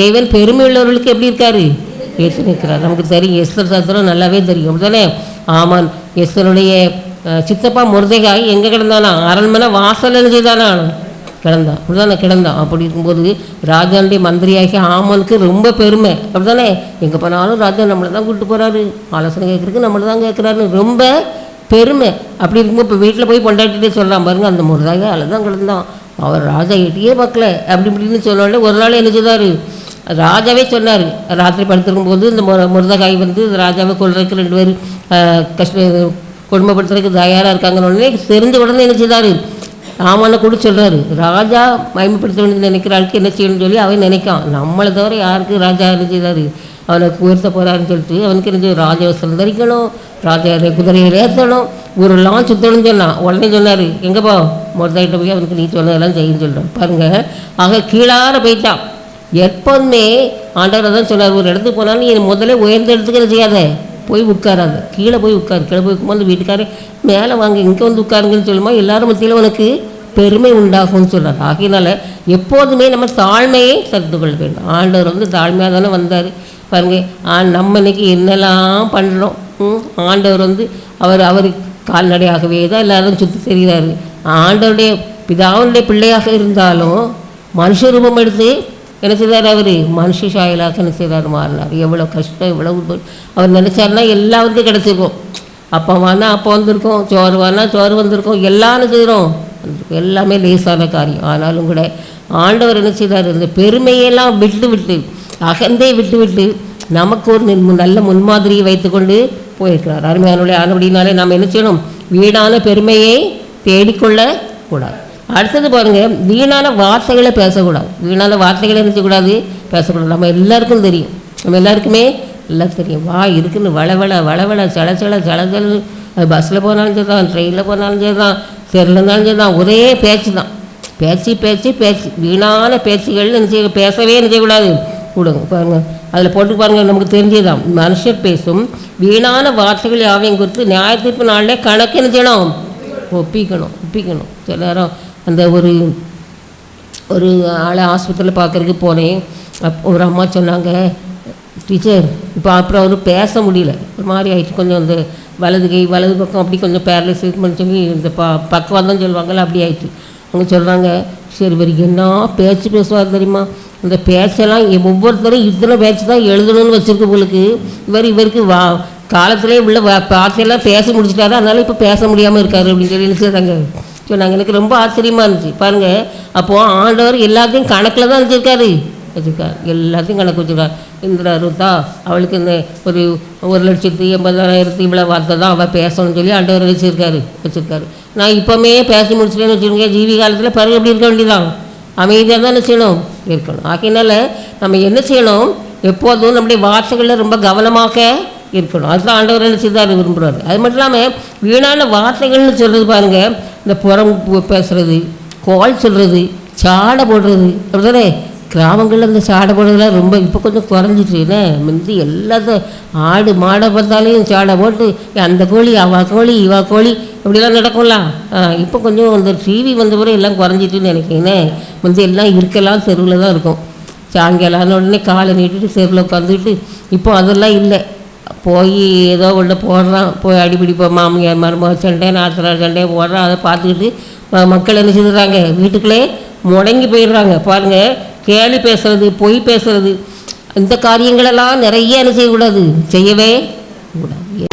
தேவன் பெருமை உள்ளவர்களுக்கு எப்படி இருக்காரு? ஏற்று நிற்கிறார். நமக்கு தெரியும் எஸ்தர் சாஸ்திரம் நல்லாவே தெரியும். அப்படிதானே ஆமான் எஸ்தருடைய சித்தப்பா முருதைகாய் எங்கே கிடந்தானா? அரண்மனை வாசல் என்ன செய்தானா? கிடந்தான். அப்படிதானே கிடந்தான். அப்படி இருக்கும்போது ராஜாண்டி மந்திரியாகி ஆமனுக்கு ரொம்ப பெருமை. அப்படிதானே எங்கே போனாலும் ராஜா நம்மளை தான் கூப்பிட்டு போகிறாரு ஆலோசனை கேட்குறதுக்கு நம்மளை தான் கேட்குறாரு ரொம்ப பெருமை. அப்படி இருக்கும்போது இப்போ வீட்டில் போய் பொண்டாட்டிகிட்டே சொல்லலாம் பாருங்க அந்த முருதாக அதில் தான் கிடந்தான். அவர் ராஜா எட்டியே பார்க்கல. அப்படி இப்படின்னு சொன்னோடனே ஒரு நாள் என்ன செய்தார்? ராஜாவே சொன்னார். ராத்திரி படுத்திருக்கும் போது இந்த மு முருதகாய் வந்து ராஜாவை கொள்றதுக்கு ரெண்டு பேர் கஷ்ட கொடுமைப்படுத்துறதுக்கு தயாராக இருக்காங்கன்னு உடனே தெரிஞ்ச உடனே என்ன செய்தார்? ராமனை கூட சொல்கிறாரு ராஜா மயமப்படுத்த வேண்டியது நினைக்கிற ஆளுக்கு என்ன செய்யணும்னு சொல்லி அவன் நினைக்கான். நம்மளை தவிர யாருக்கு ராஜா என்ன செய்தார்? அவனை உயர்த்த போகிறாருன்னு சொல்லிட்டு அவனுக்கு என்ன செய்யும் ராஜவசரம் தரிக்கணும் ராஜா குதிரையை ஏற்றணும் ஊரெல்லாம் சுற்றணும்னு சொன்னான். உடனே சொன்னார் எங்கேப்பா மொத்தக்கிட்ட போய் அவனுக்கு நீ சொன்னதெல்லாம் செய்யுன்னு சொல்கிறான் பாருங்கள் ஆக கீழார போயிட்டான். எப்போதுமே ஆண்டவர் தான் சொன்னார் ஒரு இடத்துக்கு போனாலும் நீ முதல்ல உயர்ந்த இடத்துக்கு செய்யாத. போய் உட்காராது. கீழே போய் உட்காரு. கீழே போய் உட்காந்து வீட்டுக்காரே மேலே வாங்க இங்கே வந்து உட்காருங்கன்னு சொல்லுமா? எல்லாரும் மத்தியில் உனக்கு பெருமை உண்டாகும்னு சொல்கிறார் ஆகையினால எப்போதுமே நம்ம தாழ்மையை கருத்து கொள்ள வேண்டும். ஆண்டவர் வந்து தாழ்மையாக தானே வந்தார். பாருங்கள் ஆ நம்ம இன்னைக்கு என்னெல்லாம் பண்ணுறோம் ஆண்டவர் வந்து அவர் அவர் கால்நடையாகவே தான் எல்லாரும் சுற்றி தெரிகிறாரு. ஆண்டவருடைய பிதாவுடைய பிள்ளையாக இருந்தாலும் மனுஷ ரூபம் எடுத்து என்ன செய்தார் அவர்? மனுஷ சாயலாக என்ன செய்தார் மாறினார். எவ்வளோ கஷ்டம் எவ்வளோ அவர் அவர் நினச்சாருன்னா வந்து கிடச்சிருக்கும். அப்போ வானா அப்போ வந்திருக்கோம். சோறு வானா சோறு வந்திருக்கோம். எல்லாம் என்ன செய்கிறோம் எல்லாமே லேசான காரியம். ஆனாலும் கூட ஆண்டவர் என்ன செய்தார்? இந்த பெருமையெல்லாம் விட்டு விட்டு அகந்தே விட்டு விட்டு நமக்கு ஒரு நல்ல முன்மாதிரியை வைத்துக்கொண்டு போயிருக்கிறார். அருமையானுடைய ஆனபடினாலே நாம் என்ன செய்யணும்? வீடான பெருமையை தேடிக்கொள்ள கூடாது. அடுத்தது பாருங்க வீணான வார்த்தைகளை பேசக்கூடாது. வீணான வார்த்தைகளை என்ன பேசக்கூடாது. நம்ம எல்லாருக்கும் தெரியும். நம்ம எல்லாருக்குமே எல்லாம் தெரியும். வா இருக்குன்னு வளவள வளவள சல சல அது பஸ்ஸில் போனாலும் சரி தான் ட்ரெயினில் போனாலும் சரி தான் செல்லில் இருந்தாலும் சரி தான் ஒரே பேச்சு தான். பேச்சு பேச்சு பேச்சு. வீணான பேச்சுகள் என்ன செய்ய பேசவே நினைக்கக்கூடாது கொடுங்க பாருங்க. அதில் போட்டு பாருங்க நமக்கு தெரிஞ்சதுதான். மனுஷர் பேசும் வீணான வார்த்தைகள் யாவையும் குறித்து நியாய தீர்ப்பு நாளிலே கணக்கு என்ன செய்யணும்? ஒப்பிக்கணும் ஒப்பிக்கணும் சில நேரம் அந்த ஒரு ஒரு ஆளை ஆஸ்பத்திரியில் பார்க்குறதுக்கு போனேன். அப் ஒரு அம்மா சொன்னாங்க டீச்சர் இப்போ அப்புறம் அவர் பேச முடியல. ஒரு மாதிரி ஆயிடுச்சு. கொஞ்சம் இந்த வலது கை வலது பக்கம் அப்படி கொஞ்சம் பேரலைஸ் இருக்குன்னு சொல்லி இந்த ப பக்குவாதான் சொல்லுவாங்கள்ல அப்படி ஆயிடுச்சு. அவங்க சொல்கிறாங்க சரி வரைக்கும் என்ன பேச்சு பேசுவார் தெரியுமா? இந்த பேச்செல்லாம் ஒவ்வொருத்தரும் இத்தனை பேச்சு தான் எழுதணும்னு வச்சுருக்கு உங்களுக்கு. இவர் இவருக்கு வா காலத்திலே உள்ள வார்த்தையெல்லாம் பேச முடிச்சிட்டாரு அதனால இப்போ பேச முடியாமல் இருக்காரு அப்படின்னு சொல்லி நினச்சிருந்தாங்க சொன்னாங்க எனக்கு ரொம்ப ஆச்சரியமாக இருந்துச்சு. பாருங்கள் அப்போது ஆண்டவர் எல்லாத்தையும் கணக்கில் தான் வச்சுருக்காரு. வச்சுருக்காரு. எல்லாத்தையும் கணக்கு வச்சுருக்காரு. இந்திரா ருத்தா அவளுக்கு இந்த ஒரு ஒரு லட்சத்து எண்பதாயிரத்து இவ்வளோ வார்த்தை தான் அவள் பேசணும்னு சொல்லி ஆண்டவர் வச்சுருக்காரு. வச்சுருக்காரு. நான் இப்போமே பேச முடிச்சிட்டேன்னு வச்சுருங்க ஜீவி காலத்தில் பிறகு எப்படி இருக்க வேண்டியதான் அமைதியாக தான் என்ன செய்யணும். இருக்கணும். ஆகையினால நம்ம என்ன செய்யணும்? எப்போதும் நம்முடைய வார்த்தைகளில் ரொம்ப கவனமாக இருக்கணும். அதுதான் ஆண்டவர் என்ன செய்தார் விரும்புகிறாரு அது மட்டும் இல்லாமல் வீணான வார்த்தைகள்னு சொல்கிறது பாருங்க. இந்த புறம் பேசுறது கோல் சொல்கிறது சாடை போடுறது. அப்படிதானே கிராமங்களில் இந்த சாடை போடுறதுலாம் ரொம்ப இப்போ கொஞ்சம் குறைஞ்சிட்டு முந்தி எல்லாத்தையும் ஆடு மாடை பார்த்தாலையும் சாடை போட்டு அந்த கோழி அவா கோழி இவா கோழி இப்படிலாம் நடக்கும்லாம் இப்போ கொஞ்சம் இந்த டிவி வந்த பிறகு எல்லாம் குறைஞ்சிட்டுன்னு நினைக்கிறேன். முந்தி எல்லாம் இருக்கலாம் தெருவில் தான் இருக்கும். சாயங்காலம் ஆன உடனே காலை நீட்டிட்டு தெருவில் உட்காந்துக்கிட்டு இப்போ அதெல்லாம் இல்லை. போய் ஏதோ ஒன்று போடுறான் போய் அடிப்பிடிப்போம் போ மாமியார் மருமக சண்டை நாத்தனார் சண்டையை போடுறான் அதை பார்த்துக்கிட்டு மக்கள் என்ன செய்துறாங்க வீட்டுக்குள்ளே முடங்கி போயிடுறாங்க. பாருங்கள் கேலி பேசுறது பொய் பேசுறது இந்த காரியங்களெல்லாம் நிறைய என்ன செய்யக்கூடாது? செய்யவே கூடாது.